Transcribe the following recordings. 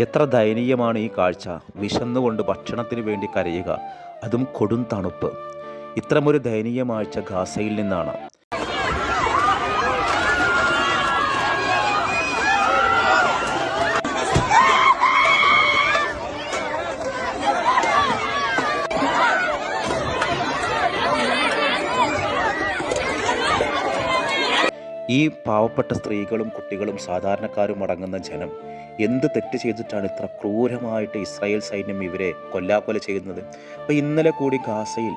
എത്ര ദയനീയമാണ് ഈ കാഴ്ച. വിശന്നുകൊണ്ട് ഭക്ഷണത്തിന് വേണ്ടി കരയുക. അതും കൊടും തണുപ്പ്. ഇത്തരമൊരു ദയനീയമാഴ്ച ഗാസയിൽ നിന്നാണ്. ഈ പാവപ്പെട്ട സ്ത്രീകളും കുട്ടികളും സാധാരണക്കാരും അടങ്ങുന്ന ജനം എന്ത് തെറ്റ് ചെയ്തിട്ടാണ് ഇത്ര ക്രൂരമായിട്ട് ഇസ്രായേൽ സൈന്യം ഇവരെ കൊല്ലാക്കൊല ചെയ്യുന്നത്? അപ്പോൾ ഇന്നലെ കൂടി ഗാസയിൽ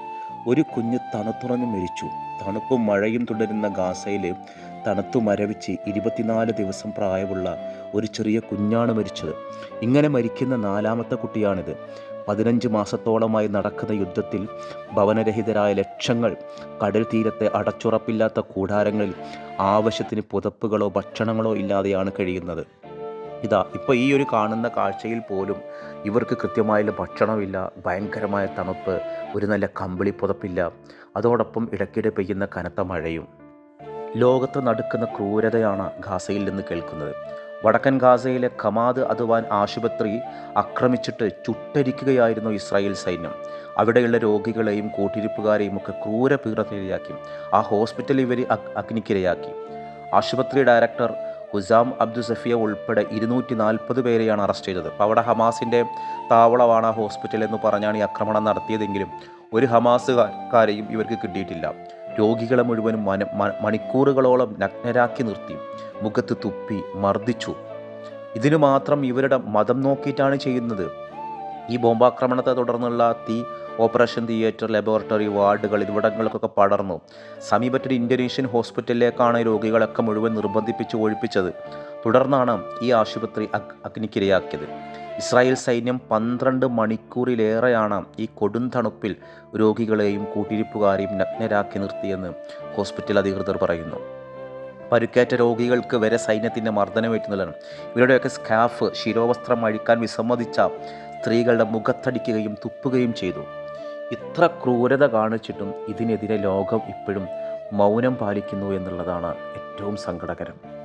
ഒരു കുഞ്ഞ് തണുത്തുറഞ്ഞു മരിച്ചു. തണുപ്പും മഴയും തുടരുന്ന ഗാസയിൽ തണുത്തു മരവിച്ച് ഇരുപത്തിനാല് ദിവസം പ്രായമുള്ള ഒരു ചെറിയ കുഞ്ഞാണ് മരിച്ചത്. ഇങ്ങനെ മരിക്കുന്ന നാലാമത്തെ കുട്ടിയാണിത്. പതിനഞ്ച് മാസത്തോളമായി നടക്കുന്ന യുദ്ധത്തിൽ ഭവനരഹിതരായ ലക്ഷങ്ങൾ കടൽ തീരത്തെ അടച്ചുറപ്പില്ലാത്ത കൂടാരങ്ങളിൽ ആവശ്യത്തിന് പുതപ്പുകളോ ഭക്ഷണങ്ങളോ ഇല്ലാതെയാണ് കഴിയുന്നത്. ഇതാ ഇപ്പോൾ ഈ ഒരു കാണുന്ന കാഴ്ചയിൽ പോലും ഇവർക്ക് കൃത്യമായ ഭക്ഷണമില്ല ഭയങ്കരമായ തണുപ്പ് ഒരു നല്ല കമ്പിളി പുതപ്പില്ല. അതോടൊപ്പം ഇടയ്ക്കിടെ പെയ്യുന്ന കനത്ത മഴയും. ലോകത്ത് നടക്കുന്ന ക്രൂരതയാണ് ഗാസയിൽ നിന്ന് കേൾക്കുന്നത്. വടക്കൻ ഗാസയിലെ കമാദ് അദ്വാൻ ആശുപത്രി ആക്രമിച്ചിട്ട് ചുട്ടരിക്കുകയായിരുന്നു ഇസ്രായേൽ സൈന്യം. അവിടെയുള്ള രോഗികളെയും കൂട്ടിരിപ്പുകാരെയും ഒക്കെ ക്രൂര ആ ഹോസ്പിറ്റൽ ഇവർ അഗ്നിക്കിരയാക്കി. ആശുപത്രി ഡയറക്ടർ ഹുസാം അബ്ദു സഫിയ ഉൾപ്പെടെ ഇരുന്നൂറ്റി നാൽപ്പത് പേരെയാണ് അറസ്റ്റ് ചെയ്തത്. അപ്പോൾ അവിടെ ഹമാസിന്റെ താവളമാണ് ഹോസ്പിറ്റൽ എന്ന് പറഞ്ഞാണ് ഈ ആക്രമണം നടത്തിയതെങ്കിലും ഒരു ഹമാസുകാരെയും ഇവർക്ക് കിട്ടിയിട്ടില്ല. രോഗികളെ മുഴുവനും മന മണിക്കൂറുകളോളം നഗ്നരാക്കി നിർത്തി. മുഖത്ത് തുപ്പി മർദ്ദിച്ചു. ഇതിനു മാത്രം ഇവരുടെ മതം നോക്കിയിട്ടാണ് ചെയ്യുന്നത്. ഈ ബോംബാക്രമണത്തെ തുടർന്നുള്ള തീ ഓപ്പറേഷൻ തിയേറ്റർ ലബോറട്ടറി വാർഡുകൾ ഇവിടങ്ങൾക്കൊക്കെ പടർന്നു. സമീപത്തൊരു ഇന്തോനേഷ്യൻ ഹോസ്പിറ്റലിലേക്കാണ് രോഗികളൊക്കെ മുഴുവൻ നിർബന്ധിപ്പിച്ച് ഒഴിപ്പിച്ചത്. തുടർന്നാണ് ഈ ആശുപത്രി അഗ് അഗ്നിക്കിരയാക്കിയത്. ഇസ്രായേൽ സൈന്യം പന്ത്രണ്ട് മണിക്കൂറിലേറെയാണ് ഈ കൊടും തണുപ്പിൽ രോഗികളെയും കൂട്ടിരിപ്പുകാരെയും നഗ്നരാക്കി നിർത്തിയെന്ന് ഹോസ്പിറ്റൽ അധികൃതർ പറയുന്നു. പരുക്കേറ്റ രോഗികൾക്ക് വരെ സൈന്യത്തിന്റെ മർദ്ദനമേറ്റുന്നതാണ് ഇവരുടെയൊക്കെ സ്കാഫ് ശിരോവസ്ത്രം അഴിക്കാൻ വിസമ്മതിച്ച സ്ത്രീകളുടെ മുഖത്തടിക്കുകയും തുപ്പുകയും ചെയ്തു. ഇത്ര ക്രൂരത കാണിച്ചിട്ടും ഇതിനെതിരെ ലോകം ഇപ്പോഴും മൗനം പാലിക്കുന്നു എന്നുള്ളതാണ് ഏറ്റവും സങ്കടകരം.